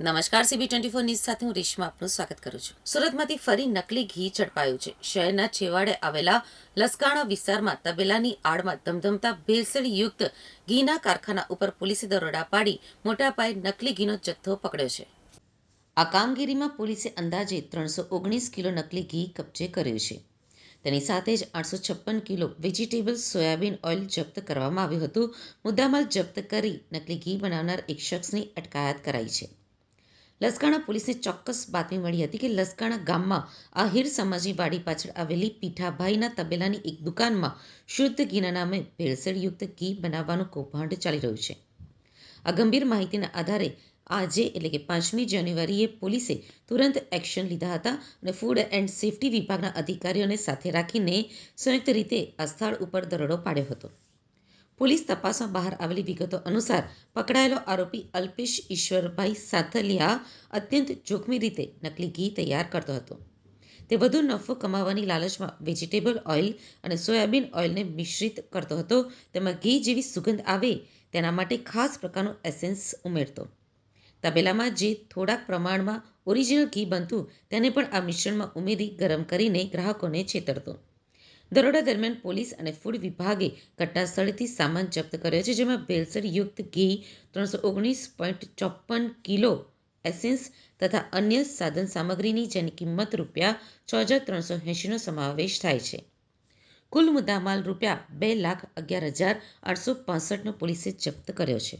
નમસ્કાર CB twenty four news સાથે હું રેશમા આપનું સ્વાગત કરું છું. સુરતમાંથી ફરી નકલી ઘી ઝડપાયું છે. શહેરના છેવાડે આવેલા લસકાણા વિસ્તારમાં તબેલાની આડમાં ધમધમતા ભેળસેળયુક્ત ઘીના કારખાના ઉપર પોલીસે દરોડા પાડી મોટા પાયે નકલી ઘીનો જથ્થો પકડ્યો છે. આ કામગીરીમાં પોલીસે અંદાજે ત્રણસો ઓગણીસ કિલો નકલી ઘી કબજે કર્યું છે. તેની સાથે જ આઠસો છપ્પન કિલો વેજીટેબલ સોયાબીન ઓઇલ જપ્ત કરવામાં આવ્યું હતું. મુદ્દામાલ જપ્ત કરી નકલી ઘી બનાવનાર એક શખ્સની અટકાયત કરાઈ છે. લસકાણા પોલીસને ચોક્કસ બાતમી મળી હતી કે લસકાણા ગામમાં આહિર સમાજની વાડી પાછળ આવેલી પીઠાભાઈના તબેલાની એક દુકાનમાં શુદ્ધ ઘીના નામે ભેળસેળયુક્ત ઘી બનાવવાનું કૌભાંડ ચાલી રહ્યું છે. આ ગંભીર માહિતીના આધારે આજે એટલે કે પાંચમી જાન્યુઆરીએ પોલીસે તુરંત એક્શન લીધા હતા અને ફૂડ એન્ડ સેફ્ટી વિભાગના અધિકારીઓને સાથે રાખીને સંયુક્ત રીતે આ સ્થળ ઉપર દરોડો પાડ્યો હતો. પોલીસ તપાસમાં બહાર આવેલી વિગતો અનુસાર પકડાયેલો આરોપી અલ્પેશ ઈશ્વરભાઈ સાથલિયા અત્યંત જોખમી રીતે નકલી ઘી તૈયાર કરતો હતો. તે વધુ નફો કમાવાની લાલચમાં વેજીટેબલ ઓઇલ અને સોયાબીન ઓઇલને મિશ્રિત કરતો હતો. તેમાં ઘી જેવી સુગંધ આવે તેના માટે ખાસ પ્રકારનું એસેન્સ ઉમેરતો. તબેલામાં જે થોડાક પ્રમાણમાં ઓરિજિનલ ઘી બનતું તેને પણ આ મિશ્રણમાં ઉમેરી ગરમ કરીને ગ્રાહકોને છેતરતો. દરોડા દરમિયાન પોલીસ અને ફૂડ વિભાગે ઘટનાસ્થળેથી સામાન જપ્ત કર્યો છે, જેમાં ભેળસેળ યુક્ત ઘી, ત્રણસો ઓગણીસ પોઈન્ટ ચોપન કિલો એસેન્સ તથા અન્ય સાધન સામગ્રીની, જેની કિંમત રૂપિયા છ હજાર ત્રણસો એંશીનો સમાવેશ થાય છે. કુલ મુદ્દામાલ રૂપિયા બે લાખ અગિયાર હજાર આઠસો પાસઠનો પોલીસે જપ્ત કર્યો છે.